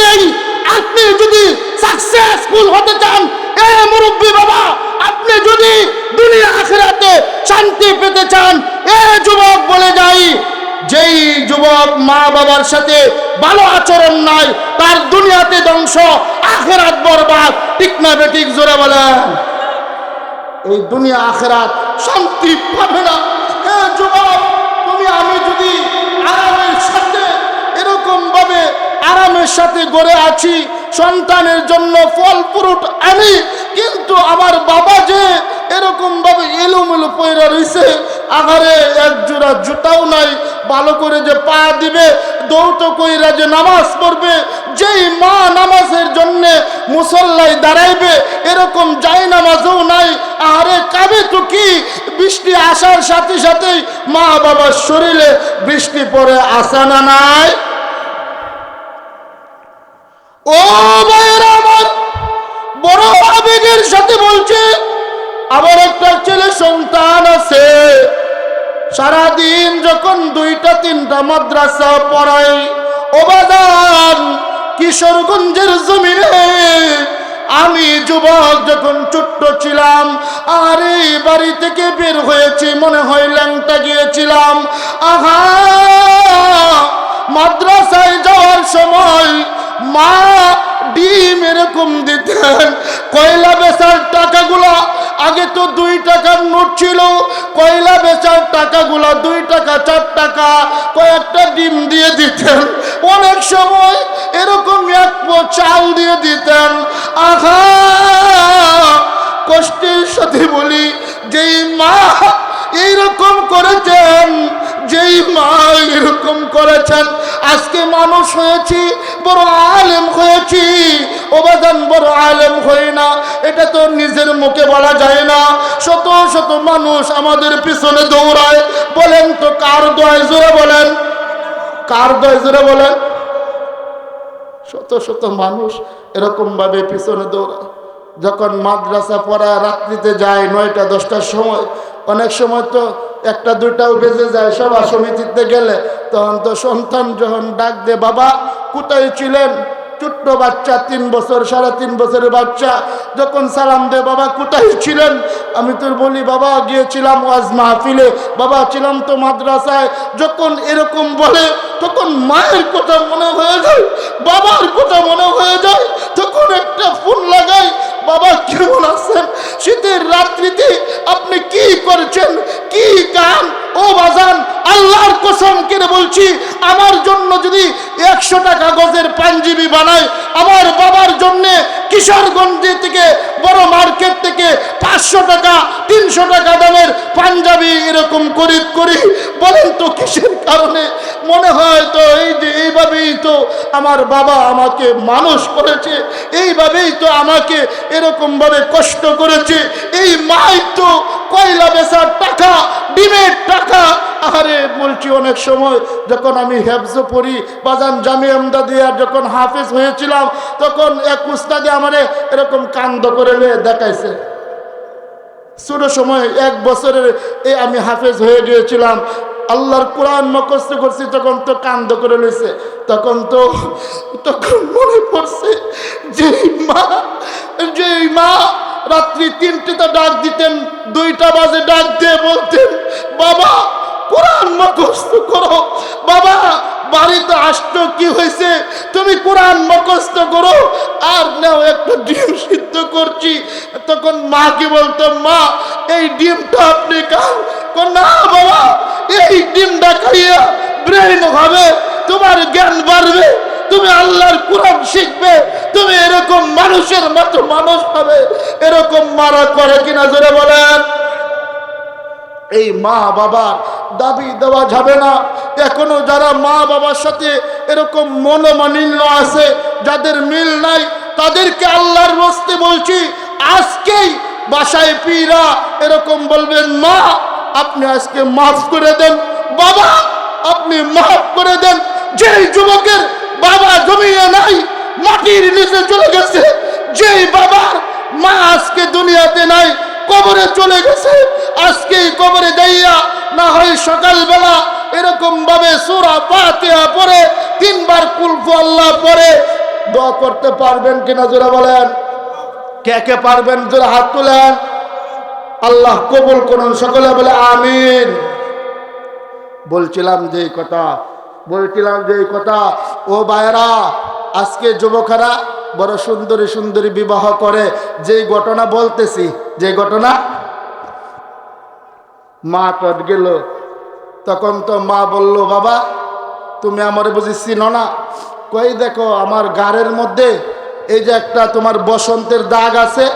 দেই আপনি যদি সাকসেসফুল হতে চান, এ মুরব্বী বাবা, আপনি যদি দুনিয়া আখেরাতে শান্তি পেতে চান, এ যুবক বলে যাই, যেই যুবক মা বাবার সাথে ভালো আচরণ নাই, তার দুনিয়াতে ধ্বংস, আখেরাত বরবাদ, ঠিক না বেঠিক জোরে বলেন। এই দুনিয়া আখেরাত শান্তি পাবে না। যুবক তুমি আমি যদি আরামের সাথে এরকম ভাবে সাথে গড়ে আছি, সন্তানের জন্য ফল ফ্রুট আনি, কিন্তু আমার বাবা যে এরকম ভাবে এলোমেলো পয়রা রইছে, আহারে এক জোড়া জুতাও নাই, ভালো করে যে পা দিবে দৌড় কইরা যে নামাজ পড়বে, যেই মা নামাজের জন্য মুসল্লাই দাঁড়াইবে, এরকম যাই নামাজও নাই আরে কাবে তো কি? বৃষ্টি আসার সাথে সাথেই মা বাবার শরীরে বৃষ্টি পরে আসা না নাই? ও আমার, বড় আবেগের সাথে বলছে, আমার একটা ছেলে সন্তান আছে। সারাদিন যখন দুইটা তিনটা মাদ্রাসা কিশোরগঞ্জের জমিনে, আমি যুবক যখন ছোট্ট ছিলাম, আর এই বাড়ি থেকে বের হয়েছি, মনে হয় ল্যাংটা গিয়েছিলাম। আহা! মাদ্রাসায় যাওয়ার সময় মা ডিম এরকম দিতেন। কয়লা বেচার টাকাগুলা, আগে তো দুই টাকার নোট ছিল। কয়লা বেচার টাকাগুলা, দুই টাকা, চার টাকা, কয়েকটা ডিম দিয়ে দিতেন। অনেক সময় এরকম এক চাল দিয়ে দিতেন। আহা! কষ্টের সাথে বলি, যেই মা এইরকম করেছেন যেই মা এরকম করেছেন, আজকে মানুষ হয়েছি, বড় আলেম হয়েছি ওবাদান বড় আলেম হই না, এটা তো নিজের মুখে বলা যায় না। শত শত মানুষ আমাদের পিছনে দৌড়ায়, বলেন তো কার দয় জোরে বলেন? কার দয় জোরে বলেন? শত শত মানুষ এরকম ভাবে পিছনে দৌড়ায়। যখন মাদ্রাসা পড়া রাত্রিতে যায় নয়টা, দশটার সময় অনেক সময় তো একটা, দুইটাও বেজে যায় সভা সমিতিতে গেলে। তখন তো সন্তান যখন ডাক দে বাবা, কোথায় ছিলেন? ছোট্ট বাচ্চা, তিন বছর, সাড়ে তিন বছরের বাচ্চা। যখন সালাম দে বাবা, কোথায় ছিলেন? আমি তোর বলি, বাবা, গিয়েছিলাম ওয়াজ মাহফিলে। বাবা, ছিলাম তো মাদ্রাসায়। যখন এরকম বলে, তখন মায়ের কথা মনে হয়ে যায়, বাবার কথা মনে হয়ে যায়। তখন একটা ফোন লাগাই বাবা কেমন আছেন? শীতের রাত্রিতে আপনি কি করছেন? কি গান? ও বাজান, আল্লাহর কসম কেড়ে বলছি, আমার জন্য যদি একশো টাকা গজের পাঞ্জিবি বানাই আমার বাবার জন্য কিশোরগঞ্জে থেকে, বড় মার্কেট থেকে পাঁচশো টাকা, তিনশো টাকা দামের পাঞ্জাবি এরকম করি করি। বলেন তো কিসের কারণে? মনে হয় তো এই যে এইভাবেই তো আমার বাবা আমাকে মানুষ করেছে, এইভাবেই তো আমাকে এরকমভাবে কষ্ট করেছে, এই মাই তো কয়লা বেচার টাকা, ডিমের টাকা। আরে বলছি অনেক সময় যখন আমি হেফজ পড়ি, বাজান জামি আমদাদিয়া যখন হাফেজ হয়েছিলাম, তখন এক উস্তাদে আমারে এরকম কান্দ করে দেখাইছে। ছোট সময় এক বছরের এ আমি হাফেজ হয়ে গিয়েছিলাম আল্লাহর কোরআন মকস্ত করছি তখন তো কান্দ করে লইছে, তখন তো, তখন মনে পড়ছে, যেই মা যেই মা রাত্রি তিনটেতে ডাক দিতেন, দুইটা বাজে ডাক দিয়ে বলতেন, বাবা, কোরআন মুখস্থ করো, বাবা, বাড়িতে আসতো কি হয়েছে? তুমি কোরআন মুখস্থ করো, আর নাও একটা ডিম সিদ্ধ করছি। তখন মা কি বলতো, মা, এই ডিমটা আপনি কান না, বাবা এই ডিমটা খাইয়া ব্রেন হবে, তোমার জ্ঞান বাড়বে, তুমি আল্লাহর কোরআন শিখবে, তুমি এরকম মানুষের মতো মানুষ হবে, এরকম মারা করে কিনা জোরে বলেন। এই মা বাবার দাবি দেওয়া যাবে না। এখনও যারা মা বাবার সাথে এরকম মনোমানিন্য আছে, যাদের মিল নাই, তাদেরকে আল্লাহর বসতে বলছি, আজকেই বাসায় পীরা এরকম বলবেন, মা আপনি আজকে মাফ করে দেন। বাবা, আপনি মাফ করে দেন। যেই যুবকের বাবা জমিয়ে নাই, মাটির নিচে চলে গেছে। যেই বাবার মা আজকে দুনিয়াতে নাই, কবরে চলে গেছে। আজকে কবরে যাইয়া না হয় সকালবেলা এরকম ভাবে সুরা পাতিয়া পরে তিনবার কুলফু আল্লাহ পরে দোয়া করতে পারবেন কিনা জোরা বলেন? কে কে পারবেন? জোরা হাত তুলেন। আল্লাহ কবুল করুন, সকলে বলে আমিন। বলছিলাম যে কথা, বলছিলাম যে কথা, ও বায়রা আজকে যুবকেরা বড় সুন্দরী সুন্দরী বিবাহ করে, যেই ঘটনা বলতেছি, যে ঘটনা? মা টট গেল, তখন তো মা বলল, বাবা, তুমি আমার বুঝি চিনো না? কই দেখো, আমার গাড়ের মধ্যে এই যে একটা তোমার বসন্তের দাগ আছে,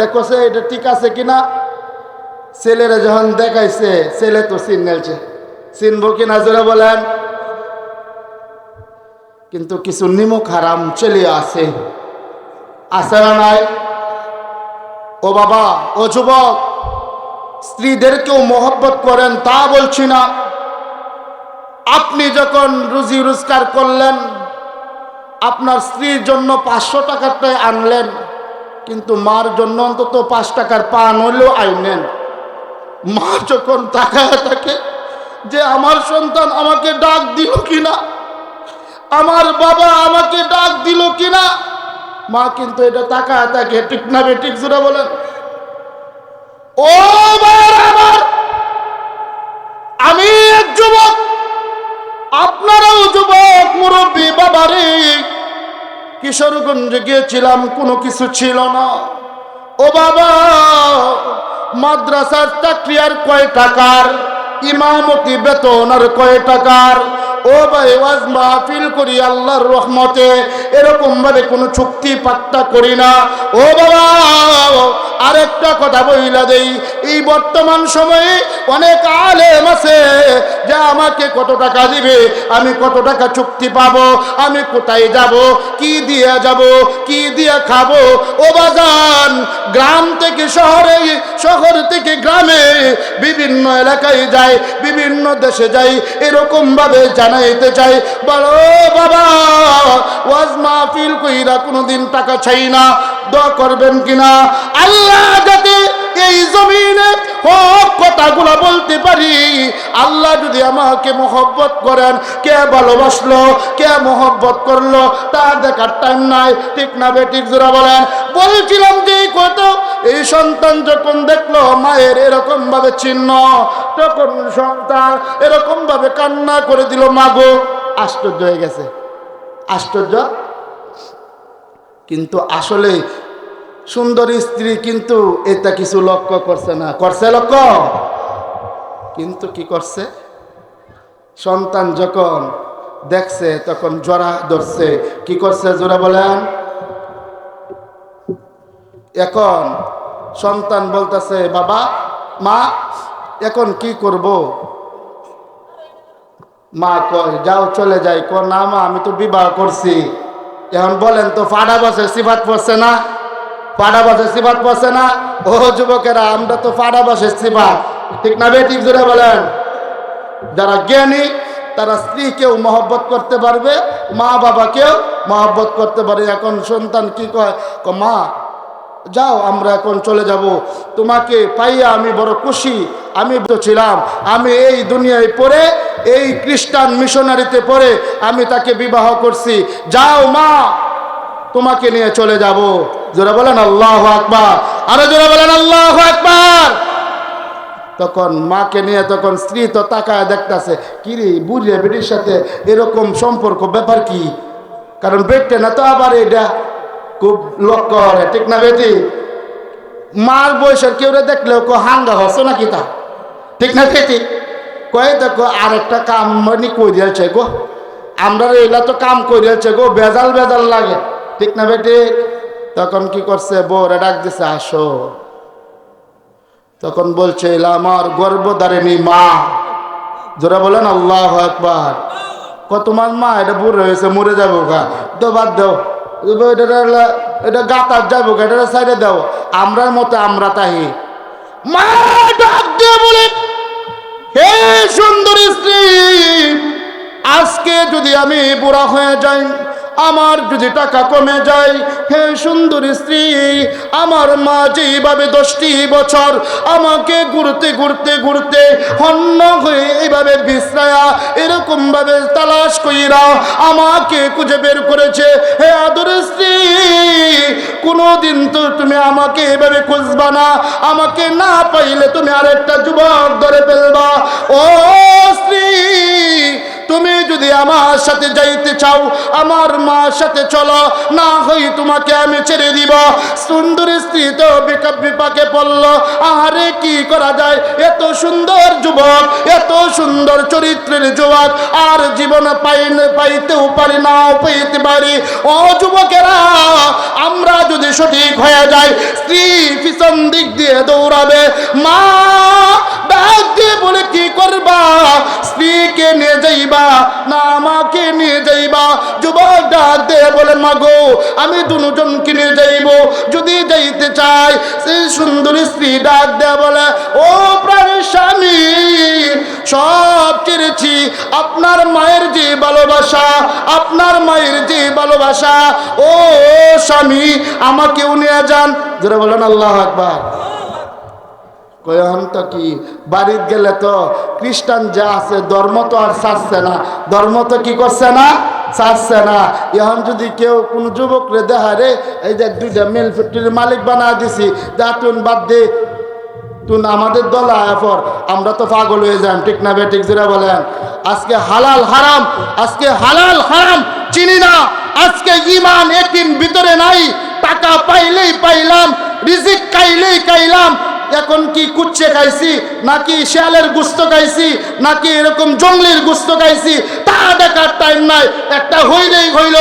দেখো সে, এটা ঠিক আছে কিনা? ছেলেরা যখন দেখাইছে, ছেলে তো নেলছে। চিনবো কিনা জোরে বলেন? কিন্তু কিছু নিমক হারাম চলে আছে। আছে না নাই? ও বাবা, ও যুবক, স্ত্রীদেরকেও মহব্বত করেন, তা বলছি না। আপনি যখন রুজি রোজগার করলেন, আপনার স্ত্রীর জন্য পাঁচশো টাকারটাই আনলেন, কিন্তু মার জন্য অন্তত পাঁচ টাকার পান হলেও আইনেন। মা যখন তাকায় থাকে যে আমার সন্তান আমাকে ডাক দিল কিনা? আমার বাবা আমাকে ডাক দিল কিনা? মা কিন্তু এটা তাকায় থাকে ঠিক না বে ঠিক জুড়ে বলেন, ও আমার, আমি এক যুবক, আপনারাও যুবক, মুরব্বী, বাবারে, কিশোরগঞ্জে গিয়েছিলাম, কোনো কিছু ছিল না। ও বাবা মাদ্রাসার চাকরিয়ার কয় টাকার? ইমামতি বেতন আর কয় টাকার? ও ভাই, ওয়াজ মাহফিল করি আল্লাহর রহমতে এরকম ভাবে কোনো চুক্তি পাত্তা করি না। ও বাবা আরেকটা কথা বইলা দেই। এই বর্তমান সময়ে অনেক আলেম আছে যে আমাকে কত টাকা দিবে, আমি কত টাকা চুক্তি পাব, আমি কোথায় যাব, কি দিয়ে যাব, কি দিয়ে খাব? ও বাজান, গ্রাম থেকে শহরে, শহর থেকে গ্রামে বিভিন্ন এলাকায় যায় বিভিন্ন দেশে যাই এরকম ভাবে জানাইতে চাই। বলো বাবা, ওয়াজ মাহফিল কইরা কোনোদিন টাকা চাই না। দোয়া করবেন কিনা? আল্লাহ যাতে এই জমিনে হক কথাগুলো বলতে পারি, আল্লাহ যদি আমাকে মোহব্বত করেন, কে ভালোবাসলো, কে মোহব্বত করল তা দেখার টাইম নাই, ঠিক না বেঠিক জোড়া বলেন। বলছিলাম যে কত এই সন্তান যখন দেখল মায়ের এরকম ভাবে চিহ্ন, তখন সন্তান এরকম ভাবে কান্না করে দিল মাগো আশ্চর্য হয়ে গেছে, আশ্চর্য কিন্তু আসলে সুন্দরী স্ত্রী কিন্তু এটা কিছু লক্ষ্য করছে না। করছে লক্ষ্য? কিন্তু কি করছে? সন্তান যখন দেখছে, তখন জোড়া ধরছে। কি করছে জোড়া বলেন? এখন সন্তান বলতেছে, বাবা, মা, এখন কি করব? মা কয়, যাও চলে যাই। ক না মা, আমি তো বিবাহ করছি। এখন বলেন তো ফাডা বাসের সিফাত পড়ছে না? ফাডা বাসের সিফাত পড়ছে না? ও যুবকেরা, আমরা তো ফাডা বাসের সিফাত। ঠিক না বেঠিক জুড়ে বলেন। যারা জ্ঞানী, তারা স্ত্রীকেও মহব্বত করতে পারবে, মা বাবাকেও মহব্বত করতে পারে এখন সন্তান কি কয়? মা, যাও, আমরা এখন চলে যাব। তোমাকে পাইয়া আমি বড় খুশি। আমি তো ছিলাম। আমি এই দুনিয়ায় পড়ে এই খ্রিস্টান মিশনারিতে পড়ে আমি তাকে বিবাহ করছি। যাও মা, তোমাকে নিয়ে চলে যাব। জোরা বলেন আল্লাহ আকবার। আরও জোরা বলেন আল্লাহ আকবার। তখন মাকে নিয়ে তখন স্ত্রী তো তাকায় দেখতেছে, কিরে বুড়িয়ে বেটির সাথে এরকম সম্পর্ক, ব্যাপার কি? কারণ বেটে না তো আবার এটা খুব লক্ষ্য করে ঠিক না বেটি? মার বয়সের কেউ দেখলেও কো হাঙ্গা হসো নাকি তা? ঠিক না বেটি? কয়ে দেখো, আরেকটা কাম মানে করিয়াছে গো? আমরা এগুলা তো কাম করিয়াছে গো, বেজাল বেজাল লাগে। ঠিক না বেটি? তখন কি করছে? বউরে ডাক দিছে, আসো। তখন বলছে, এলা আমার গর্ভধারিণী মা। যারা বলেন, আল্লাহ একবার কত তোমার মা, এটা বুড়ো হয়েছে, মরে যাব গা। তো বাদ দাও। এটা এটা গাতার যাব গা, এটা সাইডে দাও। আমরার মতো আমরা তাহি। মা ডাক দিয়ে বলে হে সুন্দরী স্ত্রী আজকে যদি আমি বুড়া হয়ে যাই আমার যদি টাকা কমে যায়, হে সুন্দর স্ত্রী, আমার মা যেইভাবে দশটি বছর আমাকে ঘুরতে ঘুরতে ঘুরতে হন্য হয়ে এইভাবে বিশ্রায়া এরকম ভাবে তালাশ কইরা আমাকে খুঁজে বের করেছে, হে আদর স্ত্রী, কোনোদিন তো তুমি আমাকে এভাবে খুঁজবা না, আমাকে না পাইলে তুমি আরেকটা যুবক ধরে ফেলবা। ও স্ত্রী আমার সাথে যাইতে চাও, আমার মার সাথে চলো। না হই তোমাকে আমি ছেড়ে দিব। সুন্দর স্ত্রী তো বেকাপ বিপাকে পড়ল। আহারে কি করা যায়? এত সুন্দর যুবক, এত সুন্দর চরিত্রের যুবক, আর জীবন পাই পাইতেও পারি নাও পাইতে পারি। ও যুবকেরা, আমরা যদি সঠিক হয়ে যাই, স্ত্রী পিছন দিক দিয়ে দৌড়াবে। মা দিয়ে আমাকে নিয়ে যাইবা? যুবক ডাক দিয়ে বলে, মাগো, আমি দুজনকে নিয়ে যাইব। যদি যাইতে চাই সেই সুন্দর স্ত্রী ডাক দেয়া বলে, ও প্রাণের স্বামী, সব চেয়েছি আপনার মায়ের যে ভালোবাসা, আপনার মায়ের যে ভালোবাসা, ও স্বামী, আমাকেও নিয়ে যান। যারা বলেন, আল্লাহ আকবার। কয়ন কি? বাড়িতে গেলে তো খ্রিস্টান যা আছে, ধর্ম তো আর ছাড়ছে না। ধর্ম তো কি করছে না? ছাড়ছে না। এখন যদি কেউ কোন যুবক রে দেখা রে, এই যে দুইটা মিল ফ্যাক্টরির মালিক বানা দিছি যা তুন বাদ দে। তুন আমাদের দল এরপর আমরা তো পাগল হয়ে যান। ঠিক না বেঠিক যেটা বলেন। আজকে হালাল হারাম, আজকে হালাল হারাম চিনি না। আজকে ইমান একদিন ভিতরে নাই। টাকা পাইলেই পাইলাম, রিজিক খাইলেই খাইলাম এখন কি কুচ্ছে খাইছি? নাকি শিয়ালের গুস্ত খাইছি? নাকি এরকম জঙ্গলির গুস্ত খাইছি? তা দেখার টাইম নাই। একটা হইলেই হইল,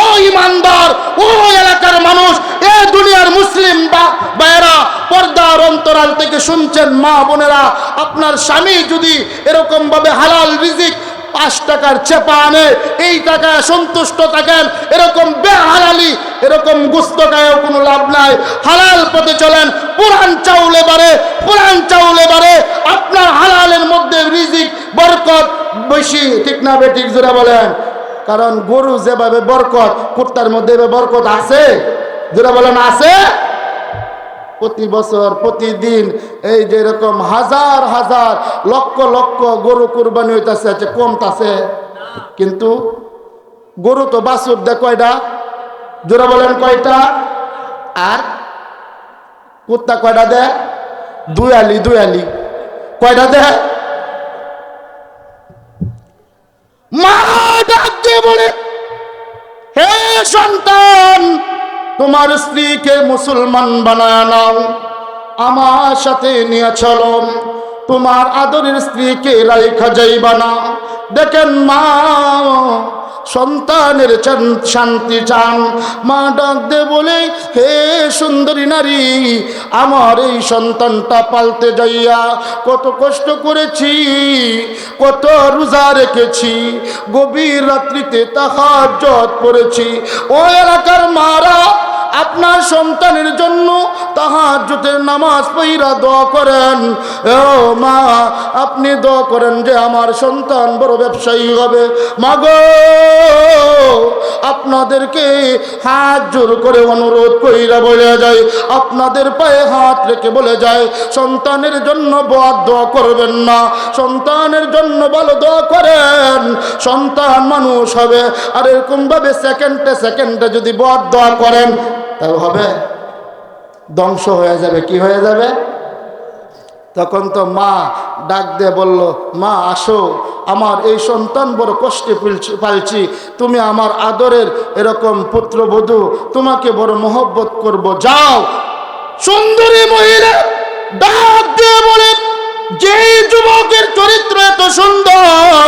ও ইমানদার, ও এলাকার মানুষ, এ দুনিয়ার মুসলিম বা ভাইয়েরা, পর্দার অন্তরাল থেকে শুনছেন মা বোনেরা, আপনার স্বামী যদি এরকম ভাবে হালাল রিজিক পাঁচ টাকার চেপা আনে, এই টাকায় সন্তুষ্ট থাকেন, এরকম বেহালালি, এরকম গুস্ত গায়েও কোনো লাভ নাই। হালাল পথে চলেন, পুরান চাউলে বাড়ে পুরান চাউলে বাড়ে আপনার হালালের মধ্যে রিজিক, বরকত বেশি, ঠিক না বে, ঠিক জোরে বলেন? কারণ গরু যেভাবে বরকত, কুত্তার মধ্যে বরকত আছে? জোরে বলেন, আছে? প্রতি বছর প্রতিদিন এই যে এরকম হাজার হাজার, লক্ষ লক্ষ গরু কুরবানি হইতাছে কমতাছে। কিন্তু গরু তো বাছুর, দে কয়টা? জোরা বলেন কয়টা? আর কুত্তা কয়টা দে? দুই আলি দুই আলি। কয়টা দে? মা ডাক দিয়ে বলে, হে সন্তান তোমার স্ত্রীকে মুসলমান বানায় নাও। আমার সাথে নিয়ে চলো। তোমার আদরের স্ত্রীকে রাইখা যাইবা না। দেখেন মা সন্তানের শান্তি চান। মা ডাক দে বলে, হে সুন্দরী নারী, আমার এই সন্তানটা পালতে যাইয়া কত কষ্ট করেছি, কত রোজা রেখেছি, গভীর রাত্রিতে তাহার জত করেছি ও এলাকার মারা, আপনার সন্তানের জন্য তাহাজ্জুদের নামাজ পইরা দোয়া করেন। ও মা, আপনি দোয়া করেন যে আমার সন্তান বড় ব্যবসায়ী হবে। মাগো, আপনাদেরকে হাত জোর করে অনুরোধ কইরা বলে যায়। আপনাদের পায়ে হাত রেখে বলে যায়, সন্তানের জন্য বদ দোয়া করবেন না। সন্তানের জন্য ভালো দোয়া করেন। সন্তান মানুষ হবে। আর এরকম ভাবে সেকেন্ডে সেকেন্ডে যদি বদ দোয়া করেন, তাও হবে। ধ্বংস হয়ে যাবে, কি হয়ে যাবে? তখন তো মা ডাক দিয়ে বলল, মা, আসো, আমার এই সন্তান বড় কষ্টে পালছি তুমি আমার আদরের এরকম পুত্রবধূ, তোমাকে বড় মহব্বত করব। যাও। সুন্দরী মহিলা ডাক দিয়ে বলে যে যুবকের চরিত্র এত সুন্দর